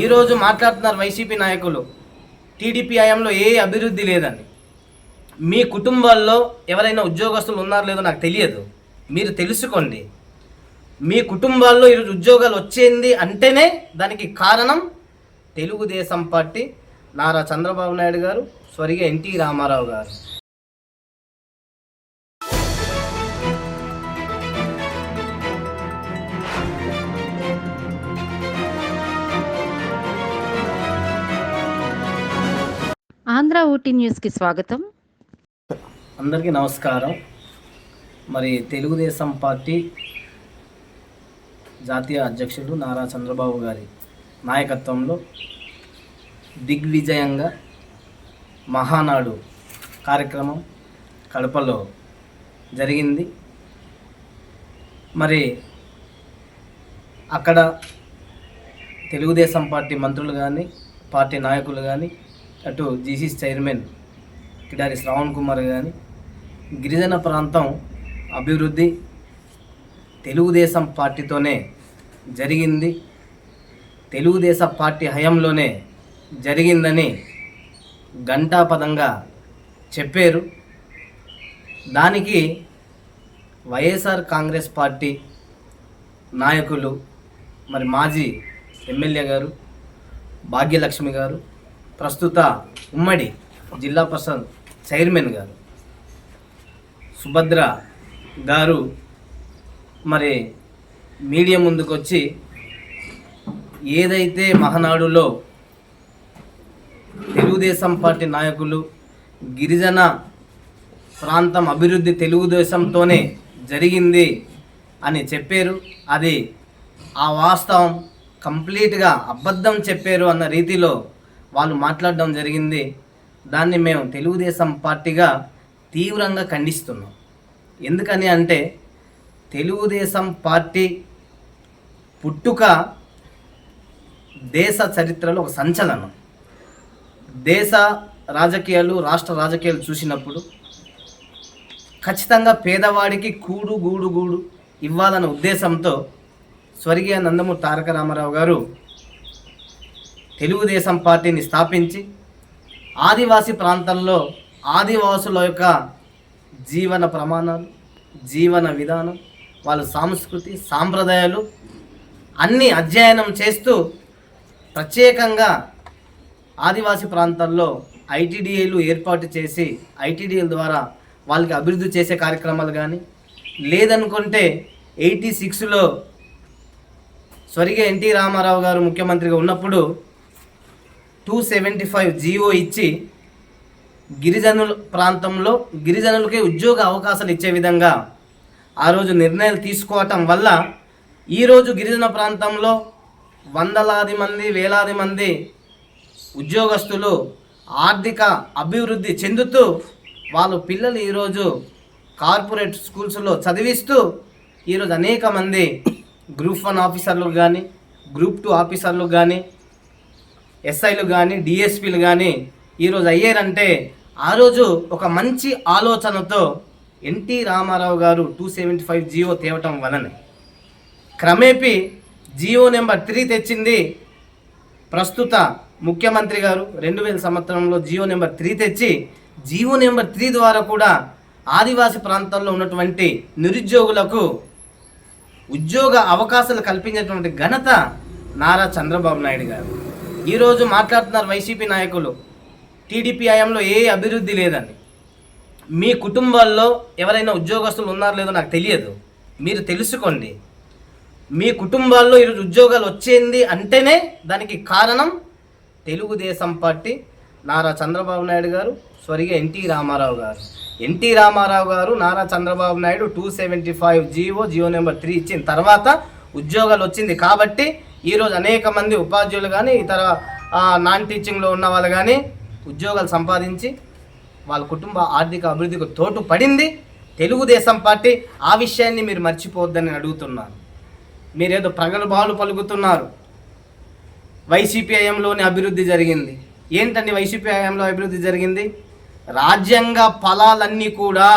ఈరోజు మాట్లాడుతున్నారు వైసీపీ నాయకులు. టీడీపీ హయాంలో ఏ అభివృద్ధి లేదని మీ కుటుంబాల్లో ఎవరైనా ఉద్యోగస్తులు ఉన్నారో లేదో నాకు తెలియదు. మీరు తెలుసుకోండి. మీ కుటుంబాల్లో ఈరోజు ఉద్యోగాలు వచ్చింది అంటేనే దానికి కారణం తెలుగుదేశం పార్టీ నారా చంద్రబాబు నాయుడు గారు స్వర్గీయ ఎన్టీ రామారావు గారు. ఆంధ్ర ఊటీ న్యూస్కి స్వాగతం. అందరికీ నమస్కారం. మరి తెలుగుదేశం పార్టీ జాతీయ అధ్యక్షుడు నారా చంద్రబాబు గారి నాయకత్వంలో దిగ్విజయంగా మహానాడు కార్యక్రమం కడపలో జరిగింది. మరి అక్కడ తెలుగుదేశం పార్టీ మంత్రులు కానీ పార్టీ నాయకులు కానీ అటు జీసీ చైర్మన్ కిడారి శ్రావణ్ కుమార్ కానీ గిరిజన ప్రాంతం అభివృద్ధి తెలుగుదేశం పార్టీతోనే జరిగింది. తెలుగుదేశం పార్టీ హయంలోనే జరిగిందని ఘంటాపదంగా చెప్పారు. దానికి వైఎస్ఆర్ కాంగ్రెస్ పార్టీ నాయకులు మరి మాజీ ఎమ్మెల్యే గారు భాగ్యలక్ష్మి గారు ప్రస్తుత ఉమ్మడి జిల్లా పరిషత్ చైర్మన్ గారు సుభద్ర గారు మరి మీడియా ముందుకు వచ్చి ఏదైతే మహనాడులో తెలుగుదేశం పార్టీ నాయకులు గిరిజన ప్రాంతం అభివృద్ధి తెలుగుదేశంతోనే జరిగింది అని చెప్పారు. అది ఆ వాస్తవం కంప్లీట్గా అబద్ధం చెప్పారు అన్న రీతిలో వాళ్ళు మాట్లాడడం జరిగింది. దాన్ని మేము తెలుగుదేశం పార్టీగా తీవ్రంగా ఖండిస్తున్నాం. ఎందుకని అంటే తెలుగుదేశం పార్టీ పుట్టుక దేశ చరిత్రలో ఒక సంచలనం. దేశ రాజకీయాలు రాష్ట్ర రాజకీయాలు చూసినప్పుడు ఖచ్చితంగా పేదవాడికి కూడు గూడు గూడు ఇవ్వాలన్న ఉద్దేశంతో స్వర్గీయ నందమూరి తారక రామారావు గారు తెలుగుదేశం పార్టీని స్థాపించి ఆదివాసీ ప్రాంతంలో ఆదివాసుల యొక్క జీవన ప్రమాణాలు జీవన విధానం వాళ్ళ సంస్కృతి సాంప్రదాయాలు అన్నీ అధ్యయనం చేస్తూ ప్రత్యేకంగా ఆదివాసీ ప్రాంతాల్లో ఐటీడీఏలు ఏర్పాటు చేసి ఐటీడీఏల ద్వారా వాళ్ళకి అభివృద్ధి చేసే కార్యక్రమాలు కానీ లేదనుకుంటే ఎయిటీ సిక్స్లో స్వర్గీయ ఎన్టీ రామారావు గారు ముఖ్యమంత్రిగా ఉన్నప్పుడు టూ సెవెంటీ ఫైవ్ జీవో ఇచ్చి గిరిజనుల ప్రాంతంలో గిరిజనులకి ఉద్యోగ అవకాశాలు ఇచ్చే విధంగా ఆ రోజు నిర్ణయాలు తీసుకోవటం వల్ల ఈరోజు గిరిజన ప్రాంతంలో వందలాది మంది వేలాది మంది ఉద్యోగస్తులు ఆర్థిక అభివృద్ధి చెందుతూ వాళ్ళ పిల్లలు ఈరోజు కార్పొరేట్ స్కూల్స్లో చదివిస్తూ ఈరోజు అనేక మంది గ్రూప్ వన్ ఆఫీసర్లు కానీ గ్రూప్ టూ ఆఫీసర్లు కానీ ఎస్ఐలు కానీ డిఎస్పీలు కానీ ఈరోజు అయ్యారంటే ఆ రోజు ఒక మంచి ఆలోచనతో ఎన్టీ రామారావు గారు two seventy five G O తేవటం వలన క్రమేపీ జియో నెంబర్ త్రీ తెచ్చింది ప్రస్తుత ముఖ్యమంత్రి గారు. రెండు వేల సంవత్సరంలో జియో నెంబర్ త్రీ తెచ్చి జియో నెంబర్ త్రీ ద్వారా కూడా ఆదివాసీ ప్రాంతాల్లో ఉన్నటువంటి నిరుద్యోగులకు ఉద్యోగ అవకాశాలు కల్పించేటువంటి ఘనత నారా చంద్రబాబు నాయుడు గారు. ఈరోజు మాట్లాడుతున్నారు వైసీపీ నాయకులు. టీడీపీ హయాంలో ఏ అభివృద్ధి లేదని మీ కుటుంబాల్లో ఎవరైనా ఉద్యోగస్తులు ఉన్నారో లేదో నాకు తెలియదు. మీరు తెలుసుకోండి. మీ కుటుంబాల్లో ఈరోజు ఉద్యోగాలు వచ్చింది అంటేనే దానికి కారణం Telugu Desam party Nara Chandrababu Naidu garu స్వరిగా NT Rama Rao garu. NT Rama Rao garu Nara Chandrababu Naidu two seventy five GO GO number three ఇచ్చిన తర్వాత ఉద్యోగాలు వచ్చింది కాబట్టి ఈరోజు అనేక మంది ఉపాధ్యాయులు కానీ ఇతర నాన్ టీచింగ్లో ఉన్న వాళ్ళు కానీ ఉద్యోగాలు సంపాదించి వాళ్ళ కుటుంబ ఆర్థిక అభివృద్ధికి తోటు పడింది తెలుగుదేశం పార్టీ ఆ విషయాన్ని మీరు మర్చిపోవద్దని అడుగుతున్నాను. మీరేదో ప్రగల్భాలు పలుకుతున్నారు. వైసీపీ హయాంలోనే అభివృద్ధి జరిగింది. ఏంటండి వైసీపీ హయాంలో అభివృద్ధి జరిగింది? రాజ్యాంగ ఫలాలన్నీ కూడా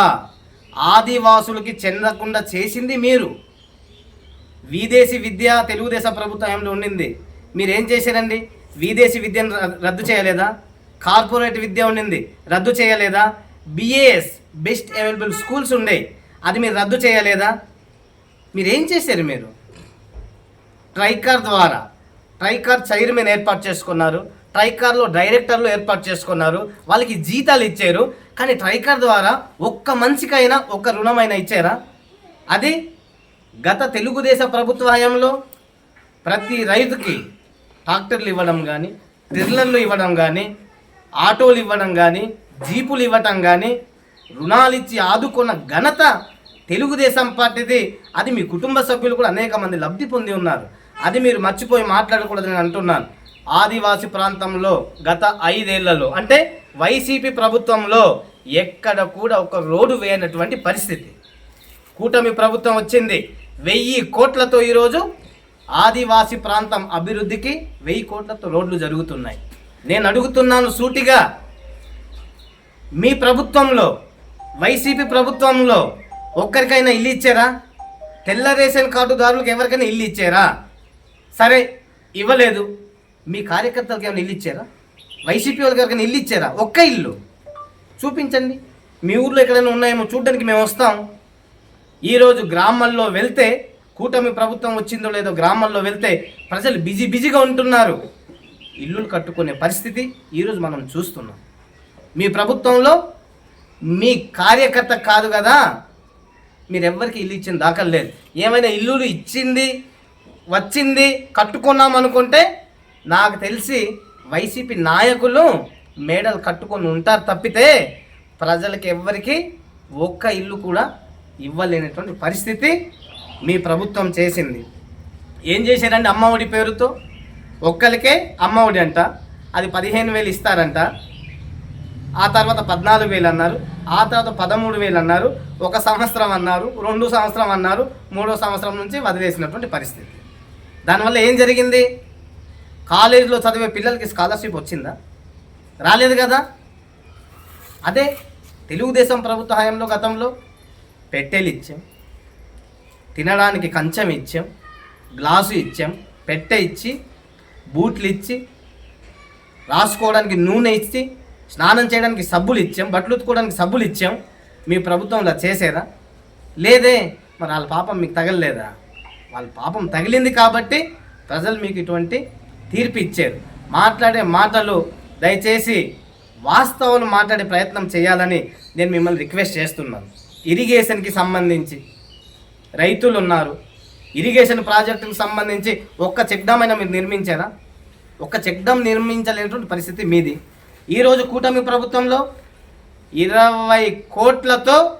ఆదివాసులకి చెందకుండా చేసింది మీరు. విదేశీ విద్య తెలుగుదేశం ప్రభుత్వంలో ఉండింది. మీరు ఏం చేశారండి? విదేశీ విద్యను రద్దు చేయలేదా? కార్పొరేట్ విద్య ఉండింది. రద్దు చేయలేదా? బిఏఎస్ బెస్ట్ అవైలబుల్ స్కూల్స్ ఉండే. అది మీరు రద్దు చేయలేదా? మీరేం చేశారు మీరు? ట్రైకార్ ద్వారా. ట్రైకార్ చైర్మన్ ఏర్పాటు చేసుకున్నారు. ట్రైకార్లో డైరెక్టర్లు ఏర్పాటు చేసుకున్నారు. వాళ్ళకి జీతాలు ఇచ్చారు. కానీ ట్రైకార్ ద్వారా ఒక్క మనిషికైనా ఒక్క రుణమైనా ఇచ్చారా? అది గత తెలుగుదేశ ప్రభుత్వ హయాంలో ప్రతి రైతుకి ట్రాక్టర్లు ఇవ్వడం కానీ ట్రిల్లర్లు ఇవ్వడం కానీ ఆటోలు ఇవ్వడం కానీ జీపులు ఇవ్వటం కానీ రుణాలు ఇచ్చి ఆదుకున్న ఘనత తెలుగుదేశం పార్టీది. అది మీ కుటుంబ సభ్యులు కూడా అనేక మంది లబ్ధి పొంది ఉన్నారు. అది మీరు మర్చిపోయి మాట్లాడకూడదని అంటున్నాను. ఆదివాసి ప్రాంతంలో గత ఐదేళ్ళలో అంటే వైసీపీ ప్రభుత్వంలో ఎక్కడ కూడా ఒక రోడ్డు వేయనటువంటి పరిస్థితి. కూటమి ప్రభుత్వం వచ్చింది. వెయ్యి కోట్లతో ఈరోజు ఆదివాసి ప్రాంతం అభివృద్ధికి వెయ్యి కోట్లతో రోడ్లు జరుగుతున్నాయి. నేను అడుగుతున్నాను సూటిగా మీ ప్రభుత్వంలో వైసీపీ ప్రభుత్వంలో ఒక్కరికైనా ఇల్లు ఇచ్చారా? తెల్ల రేషన్ కార్డుదారులకు ఎవరికైనా ఇల్లు ఇచ్చారా? సరే ఇవ్వలేదు. మీ కార్యకర్తలకు ఏమైనా ఇల్లు ఇచ్చారా? వైసీపీ వాళ్ళకి ఎవరికైనా ఇల్లు ఇచ్చారా? ఒక్క ఇల్లు. చూపించండి. మీ ఊర్లో ఎక్కడైనా ఉన్నాయేమో చూడడానికి మేము వస్తాం. ఈరోజు గ్రామాల్లో వెళ్తే కూటమి ప్రభుత్వం వచ్చిందో లేదో గ్రామాల్లో వెళ్తే ప్రజలు బిజీ బిజీగా ఉంటున్నారు. ఇల్లులు కట్టుకునే పరిస్థితి ఈరోజు మనం చూస్తున్నాం. మీ ప్రభుత్వంలో మీ కార్యకర్త కాదు కదా? మీరెవ్వరికి ఇల్లు ఇచ్చిన దాఖలు లేదు. ఏమైనా ఇల్లులు ఇచ్చింది వచ్చింది కట్టుకున్నాం అనుకుంటే నాకు తెలిసి వైసీపీ నాయకులు మేడలు కట్టుకొని ఉంటారు తప్పితే ప్రజలకు ఎవ్వరికి ఒక్క ఇల్లు కూడా ఇవ్వలేనటువంటి పరిస్థితి మీ ప్రభుత్వం చేసింది. ఏం చేశారండి అమ్మఒడి పేరుతో? ఒక్కరికే అమ్మఒడి అంట. అది పదిహేను వేలు ఇస్తారంట. ఆ తర్వాత పద్నాలుగు వేలు అన్నారు. ఆ తర్వాత పదమూడు వేలు అన్నారు. ఒక సంవత్సరం అన్నారు. రెండు సంవత్సరం అన్నారు. మూడో సంవత్సరం నుంచి వదిలేసినటువంటి పరిస్థితి. దానివల్ల ఏం జరిగింది? కాలేజీలో చదివే పిల్లలకి స్కాలర్షిప్ వచ్చిందా? రాలేదు కదా? అదే తెలుగుదేశం ప్రభుత్వ హయాంలో గతంలో పెట్టెలు ఇచ్చాం తినడానికి కంచం ఇచ్చాం. గ్లాసు ఇచ్చాం. పెట్టె ఇచ్చి బూట్లు ఇచ్చి రాసుకోవడానికి నూనె ఇచ్చి స్నానం చేయడానికి సబ్బులు ఇచ్చాం. బట్టలు ఉతుకోవడానికి సబ్బులు ఇచ్చాం. మీ ప్రభుత్వంలో చేసేదా? లేదే మరి వాళ్ళ పాపం మీకు తగలలేదా? వాళ్ళ పాపం తగిలింది కాబట్టి ప్రజలు మీకు ఇటువంటి తీర్పు ఇచ్చారు. మాట్లాడే మాటలు దయచేసి వాస్తవాలు మాట్లాడే ప్రయత్నం చేయాలని నేను మిమ్మల్ని రిక్వెస్ట్ చేస్తున్నాను. ఇరిగేషన్కి సంబంధించి రైతులు ఉన్నారు ఇరిగేషన్ ప్రాజెక్టుకు సంబంధించి ఒక్క చెక్డమ్ అయినా మీరు నిర్మించారా? ఒక్క చెక్డమ్ నిర్మించలేనటువంటి పరిస్థితి మీది. ఈరోజు కూటమి ప్రభుత్వంలో ఇరవై కోట్లతో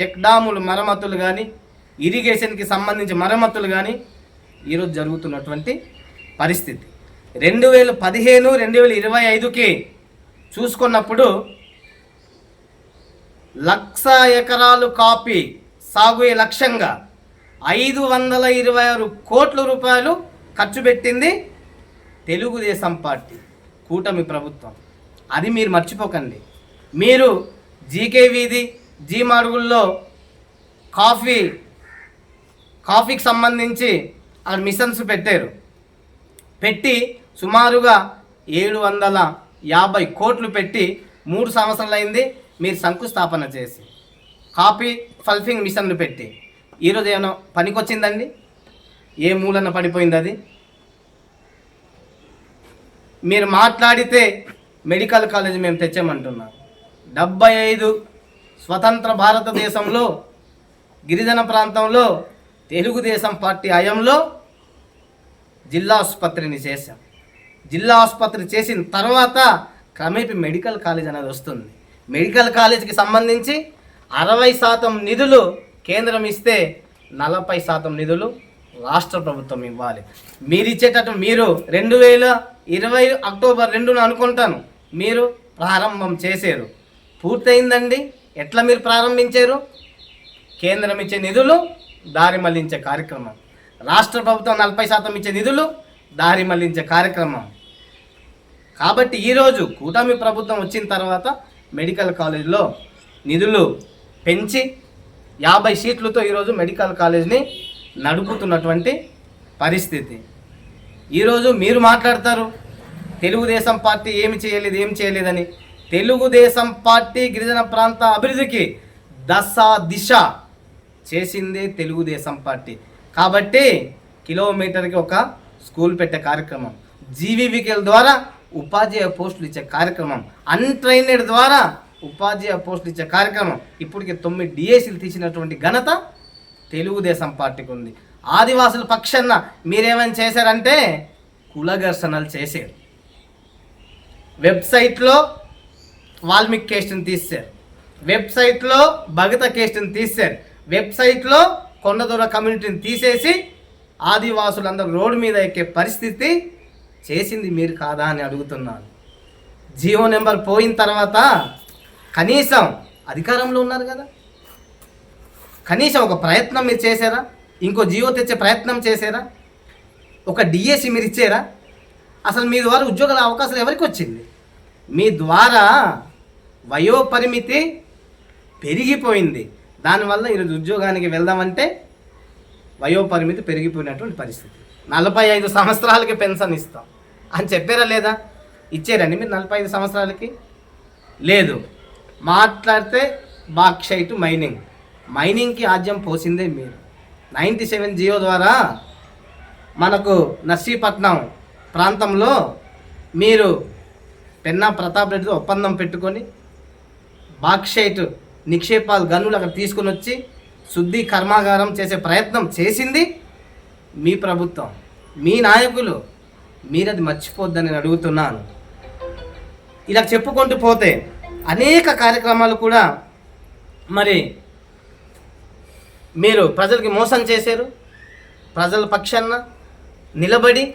చెక్ మరమ్మతులు కానీ ఇరిగేషన్కి సంబంధించి మరమ్మతులు కానీ ఈరోజు జరుగుతున్నటువంటి పరిస్థితి. రెండు వేల పదిహేను రెండు వేల ఇరవై ఐదుకి చూసుకున్నప్పుడు లక్ష ఎకరాలు కాపీ సాగు లక్ష్యంగా ఐదు వందల ఇరవై ఆరు కోట్ల రూపాయలు ఖర్చు పెట్టింది తెలుగుదేశం పార్టీ కూటమి ప్రభుత్వం. అది మీరు మర్చిపోకండి. మీరు జీకే వీధి జీ మాడుగుల్లో కాఫీ కాఫీకి సంబంధించి ఆ మిషన్స్ పెట్టారు. పెట్టి సుమారుగా ఏడు వందల యాభై కోట్లు పెట్టి మూడు సంవత్సరాలు అయింది మీరు శంకుస్థాపన చేసి కాపీ ఫల్ఫింగ్ మిషన్లు పెట్టి ఈరోజు ఏమైనా పనికొచ్చిందండి? ఏ మూలన పడిపోయింది అది మీరు మాట్లాడితే మెడికల్ కాలేజ్ మేము తెచ్చామంటున్నాం డెబ్బై ఐదు స్వతంత్ర భారతదేశంలో గిరిజన ప్రాంతంలో తెలుగుదేశం పార్టీ హయంలో జిల్లా ఆసుపత్రిని చేశాం. జిల్లా ఆసుపత్రి చేసిన తర్వాత క్రమేపీ మెడికల్ కాలేజ్ అనేది వస్తుంది. మెడికల్ కాలేజీకి సంబంధించి అరవై శాతం నిధులు కేంద్రం ఇస్తే నలభై శాతం నిధులు రాష్ట్ర ప్రభుత్వం ఇవ్వాలి. మీరు ఇచ్చేటట్టు మీరు రెండు వేల ఇరవై అక్టోబర్ రెండున అనుకుంటాను. మీరు ప్రారంభం చేశారు. పూర్తయిందండి. ఎట్లా మీరు ప్రారంభించారు? కేంద్రం ఇచ్చే నిధులు దారి మళ్ళించే కార్యక్రమం. రాష్ట్ర ప్రభుత్వం నలభై శాతం ఇచ్చే నిధులు దారి మళ్ళించే కార్యక్రమం. కాబట్టి ఈరోజు కూటమి ప్రభుత్వం వచ్చిన తర్వాత మెడికల్ కాలేజ్లో నిధులు పెంచి యాభై సీట్లతో ఈరోజు మెడికల్ కాలేజ్ని నడుపుతున్నటువంటి పరిస్థితి. ఈరోజు మీరు మాట్లాడతారు తెలుగుదేశం పార్టీ ఏమి చేయలేదు ఏమి చేయలేదని. తెలుగుదేశం పార్టీ గిరిజన ప్రాంత అభివృద్ధికి దశ దిశ చేసిందే తెలుగుదేశం పార్టీ. కాబట్టి కిలోమీటర్కి ఒక స్కూల్ పెట్టే కార్యక్రమం. జీవీవికల్ ద్వారా ఉపాధ్యాయ పోస్టులు ఇచ్చే కార్యక్రమం. అన్ట్రైనడ్ ద్వారా ఉపాధ్యాయ పోస్టులు ఇచ్చే కార్యక్రమం. ఇప్పటికి తొమ్మిది డిఎస్సీలు తీసినటువంటి ఘనత తెలుగుదేశం పార్టీకి ఉంది. ఆదివాసుల పక్షాన మీరేమైనా చేశారంటే కులఘర్షణలు చేశారు. వెబ్సైట్లో వాల్మీకి కేస్ట్ని తీశారు వెబ్సైట్లో భగత కేస్ట్ని తీశారు వెబ్సైట్లో కొండదొర కమ్యూనిటీని తీసేసి ఆదివాసులందరూ రోడ్డు మీద ఎక్కే పరిస్థితి చేసింది మీరు కాదా అని అడుగుతున్నాను. జియో నెంబర్ పోయిన తర్వాత కనీసం అధికారంలో ఉన్నారు కదా? కనీసం ఒక ప్రయత్నం మీరు చేశారా? ఇంకో జియో తెచ్చే ప్రయత్నం చేశారా? ఒక డిఎస్సి మీరు ఇచ్చారా? అసలు మీ ద్వారా ఉద్యోగాల అవకాశాలు ఎవరికి వచ్చింది? మీ ద్వారా వయో పరిమితి పెరిగిపోయింది. దానివల్ల ఈరోజు ఉద్యోగానికి వెళ్దామంటే వయో పరిమితి పెరిగిపోయినటువంటి పరిస్థితి. నలభై ఐదు సంవత్సరాలకి పెన్షన్ ఇస్తాం. అని చెప్పారా లేదా? ఇచ్చారండి మీరు నలభై ఐదు సంవత్సరాలకి? లేదు. మాట్లాడితే బాక్సైట్ మైనింగ్. మైనింగ్కి ఆద్యం పోసిందే మీరు. నైంటీ సెవెన్ జియో ద్వారా మనకు నర్సీపట్నం ప్రాంతంలో మీరు పెన్నా ప్రతాప్ రెడ్డితో ఒప్పందం పెట్టుకొని బాక్సైట్ నిక్షేపాలు గనులు అక్కడ తీసుకొని వచ్చి శుద్ధి కర్మాగారం చేసే ప్రయత్నం చేసింది మీ ప్రభుత్వం. మీ నాయకులు మీరది మర్చిపోద్దని నేను అడుగుతున్నాను. ఇలా చెప్పుకుంటూ పోతే అనేక కార్యక్రమాలు కూడా మరి మీరు ప్రజలకి మోసం చేశారు. ప్రజల పక్షాన నిలబడి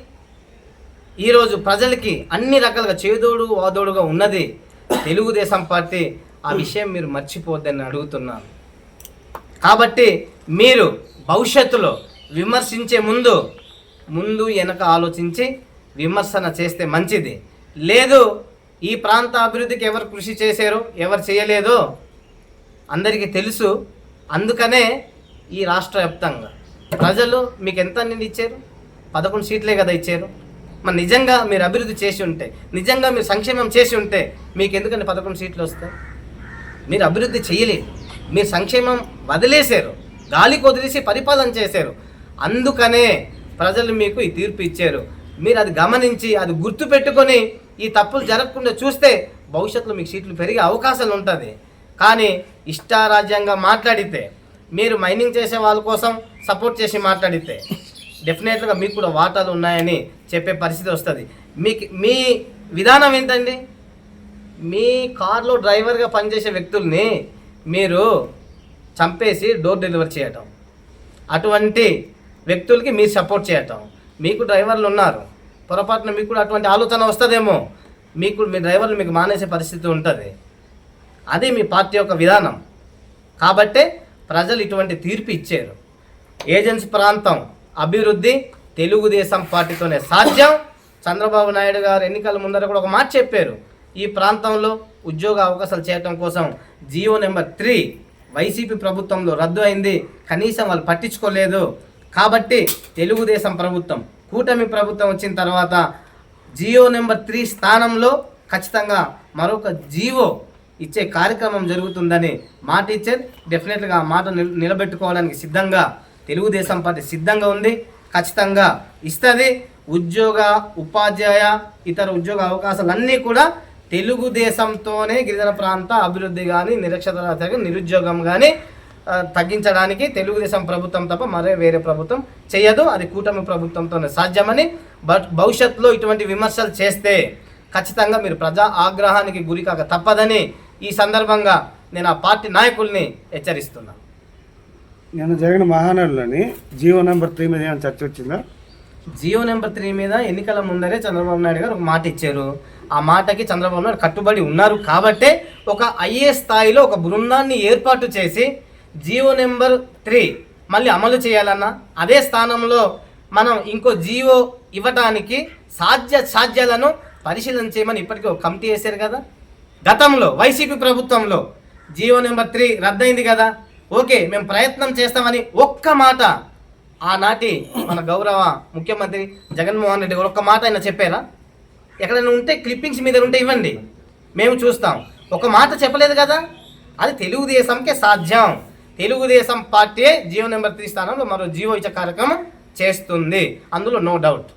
ఈరోజు ప్రజలకి అన్ని రకాలుగా చేదోడు వాదోడుగా ఉన్నది తెలుగుదేశం పార్టీ. ఆ విషయం మీరు మర్చిపోద్దని అడుగుతున్నాను. కాబట్టి మీరు భవిష్యత్తులో విమర్శించే ముందు ముందు వెనక ఆలోచించి విమర్శన చేస్తే మంచిది. లేదు ఈ ప్రాంత అభివృద్ధికి ఎవరు కృషి చేశారో ఎవరు చేయలేదో అందరికీ తెలుసు. అందుకనే ఈ రాష్ట్ర వ్యాప్తంగా. ప్రజలు మీకు ఎంత నిండి ఇచ్చారు? పదకొండు సీట్లే కదా ఇచ్చారు. మరి నిజంగా మీరు అభివృద్ధి చేసి ఉంటే నిజంగా మీరు సంక్షేమం చేసి ఉంటే మీకు ఎందుకంటే పదకొండు సీట్లు వస్తాయి? మీరు అభివృద్ధి చేయలేదు. మీరు సంక్షేమం వదిలేశారు. గాలికి వదిలేసి పరిపాలన చేశారు. అందుకనే ప్రజలు మీకు ఈ తీర్పు ఇచ్చారు. మీరు అది గమనించి అది గుర్తు పెట్టుకొని ఈ తప్పులు జరగకుండా చూస్తే భవిష్యత్తులో మీకు సీట్లు పెరిగే అవకాశాలు ఉంటుంది. కానీ ఇష్టారాజ్యంగా మాట్లాడితే మీరు మైనింగ్ చేసే వాళ్ళ కోసం సపోర్ట్ చేసి మాట్లాడితే డెఫినెట్గా మీకు కూడా వాటాలు ఉన్నాయని చెప్పే పరిస్థితి వస్తుంది. మీకు మీ విధానం ఏంటండి? మీ కార్లో డ్రైవర్గా పనిచేసే వ్యక్తుల్ని మీరు చంపేసి డోర్ డెలివరీ చేయటం. అటువంటి వ్యక్తులకి మీరు సపోర్ట్ చేయటం. మీకు డ్రైవర్లు ఉన్నారు. పొరపాటున మీకు కూడా అటువంటి ఆలోచన వస్తుందేమో. మీకు మీ డ్రైవర్లు మీకు మానేసే పరిస్థితి ఉంటుంది. అదే మీ పార్టీ యొక్క విధానం. కాబట్టే ప్రజలు ఇటువంటి తీర్పు ఇచ్చారు. ఏజెన్సీ ప్రాంతం అభివృద్ధి తెలుగుదేశం పార్టీతోనే సాధ్యం. చంద్రబాబు నాయుడు గారు ఎన్నికల ముందర కూడా ఒక మాట చెప్పారు. ఈ ప్రాంతంలో ఉద్యోగ అవకాశాలు చేయటం కోసం జియో నెంబర్ త్రీ వైసీపీ ప్రభుత్వంలో రద్దు అయింది. కనీసం వాళ్ళు పట్టించుకోలేదు. కాబట్టి తెలుగుదేశం ప్రభుత్వం కూటమి ప్రభుత్వం వచ్చిన తర్వాత జియో నెంబర్ త్రీ స్థానంలో ఖచ్చితంగా మరొక జీవో ఇచ్చే కార్యక్రమం జరుగుతుందని మాట ఇచ్చారు. డెఫినెట్గా ఆ మాట నిలబెట్టుకోవడానికి సిద్ధంగా తెలుగుదేశం పార్టీ సిద్ధంగా ఉంది. ఖచ్చితంగా ఇస్తుంది. ఉద్యోగ ఉపాధ్యాయ ఇతర ఉద్యోగ అవకాశాలన్నీ కూడా తెలుగుదేశంతోనే గిరిజన ప్రాంత అభివృద్ధి కానీ నిరక్షరత కానీ నిరుద్యోగం కానీ తగ్గించడానికి తెలుగుదేశం ప్రభుత్వం తప్ప మరే వేరే ప్రభుత్వం చేయదు. అది కూటమి ప్రభుత్వంతోనే సాధ్యమని బట్ భవిష్యత్తులో ఇటువంటి విమర్శలు చేస్తే ఖచ్చితంగా మీరు ప్రజా ఆగ్రహానికి గురికాక తప్పదని ఈ సందర్భంగా నేను ఆ పార్టీ నాయకుల్ని హెచ్చరిస్తున్నాను నేను జరిగిన మహానాడులోని జియో నెంబర్ త్రీ మీద ఏమైనా చర్చ వచ్చిందా? జియో నెంబర్ త్రీ మీద ఎన్నికల ముందరే చంద్రబాబు నాయుడు గారు ఒక మాట ఇచ్చారు. ఆ మాటకి చంద్రబాబు నాయుడు కట్టుబడి ఉన్నారు కాబట్టే ఒక ఐఏ స్థాయిలో ఒక బృందాన్ని ఏర్పాటు చేసి జియో నెంబర్ త్రీ. మళ్ళీ అమలు చేయాలన్నా అదే స్థానంలో మనం ఇంకో జియో ఇవ్వటానికి సాధ్య సాధ్యాలను పరిశీలన చేయమని ఇప్పటికీ ఒక కమిటీ వేశారు కదా. గతంలో వైసీపీ ప్రభుత్వంలో జియో నెంబర్ త్రీ రద్దయింది కదా. ఓకే మేము ప్రయత్నం చేస్తామని ఒక్క మాట ఆనాటి మన గౌరవ ముఖ్యమంత్రి జగన్మోహన్ రెడ్డి గారు ఒక్క మాట ఆయన చెప్పారా? ఎక్కడైనా ఉంటే క్లిప్పింగ్స్ మీద ఉంటే ఇవ్వండి. మేము చూస్తాం. ఒక మాట చెప్పలేదు కదా? అది తెలుగుదేశంకే సాధ్యం. Telugu Desam party GO number three స్థానంలో మరో జియో ఇచ్చే కార్యక్రమం చేస్తుంది. అందులో నో డౌట్.